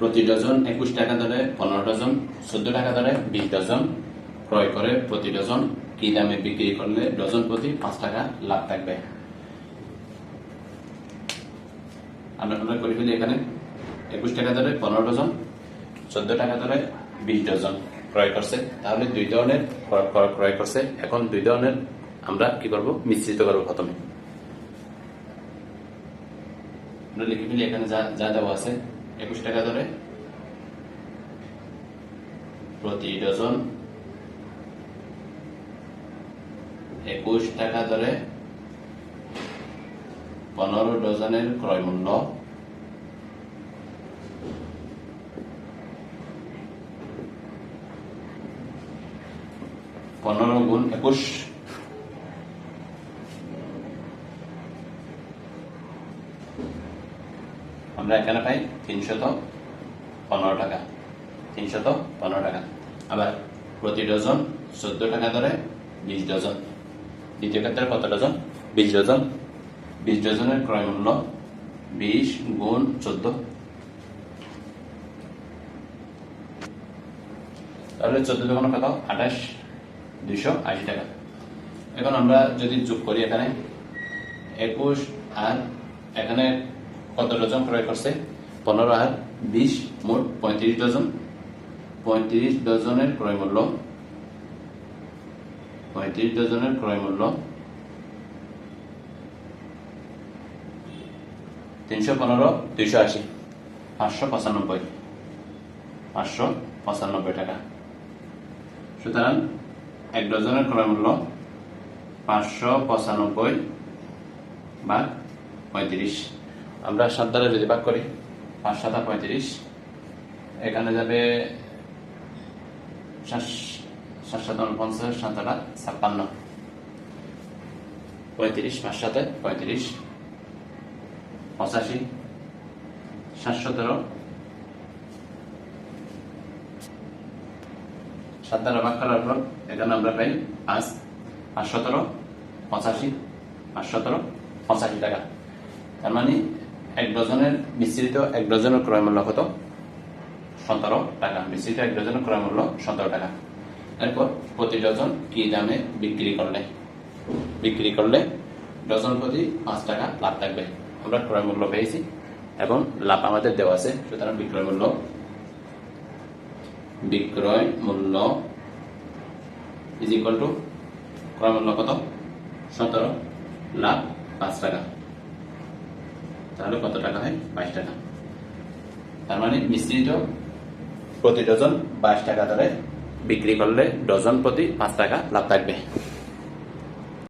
প্রতি ডজন একুশ টাকা দরে পনেরো ডজন, চোদ্দ টাকা দরে বিশ ডজন, ক্রয় করে প্রতি ডজন, কি দামে বিক্রি করলে ডজন প্রতি পাঁচ টাকা লাভ থাকবে? আমরা আমরা করে ফেলি এখানে। একুশ টাকা দরে পনেরো ডজন, চোদ্দ টাকা দরে বিশ ডজন ক্রয় করছে। তাহলে দুই ধরনের ক্রয়- করছে। এখন দুই ধরনের আমরা কি করব? মিশ্রিত করব প্রথমে। আমরা লিখে ফেলি এখানে যা যা দেওয়া আছে। একুশ টাকা ধরে। প্রতি ডজন একুশ টাকা ধরে। পনেরো ডজনের ক্রয় মূল্য। পনেরো গুণ একুশ আমরা এখানে পাই তিনশত পনেরো টাকা। তিনশত পনেরো টাকা। আবার প্রতি ডজন চোদ্দ টাকা ধরে বিশ ডজন। দ্বিতীয় ক্ষেত্রে কত ডজন? বিশ ডজন। বিশ ডজনের ক্রয় মূল্য বিশ গুণ চোদ্দ। তাহলে চোদ্দ দোকানো কত? আঠাশ। দুইশো আশি টাকা। এখন আমরা যদি যোগ করি এখানে, একুশ আর এখানে কত ডজন ক্রয় করছে? পনেরো আর বিশ মোট পঁয়ত্রিশ ডজন। পঁয়ত্রিশ ডজনের ক্রয় মূল্য। পঁয়ত্রিশ ডজনের ক্রয় মূল্য। তিনশো পনেরো, দুইশো আশি। পাঁচশো পঁচানব্বই। পাঁচশো পঁচানব্বই টাকা। সুতরাং এক ডজনের ক্রয় মূল্য পাঁচশো পঁচানব্বই ভাগ পঁয়ত্রিশ। আমরা সাত দ্বারা যদি ভাগ করি, পাঁচ, সাতা পঁয়ত্রিশ। এখানে যাবে সাত- সাত সাত পঞ্চাশ, সাত, আটা ছাপ্পান্ন। পঁয়ত্রিশ, পাঁচ সাথে পঁয়ত্রিশ। পঁচাশি, সাত, সতেরো। সাত দ্বারা ভাগ করার পর এখানে আমরা পাই পাঁচ পাঁচ, সতেরো, পঁচাশি, পাঁচ, সতেরো, পঁচাশি টাকা। তার মানে এক ডজনের মিশ্রিত এক ডজনের ক্রয় মূল্য কত? সতেরো টাকা। মিশ্রিত এক ডজনের ক্রয় মূল্য সতেরো টাকা। এরপর প্রতি ডজন কি দামে বিক্রি করলে বিক্রি করলে ডজন প্রতি পাঁচ টাকা লাভ থাকবে। আমরা ক্রয় মূল্য পেয়েছি এবং লাভ আমাদের দেওয়া আছে। সুতরাং বিক্রয় মূল্য বিক্রয় মূল্য ইজ ইকুয়াল টু ক্রয় মূল্য কত? সতেরো লাভ পাঁচ টাকা। তাহলে কত টাকা হয়? বাইশ টাকা। তার মানে মিশ্রিত প্রতি ডজন বাইশ টাকা দরে বিক্রি করলে ডজন প্রতি পাঁচ টাকা লাভ থাকবে।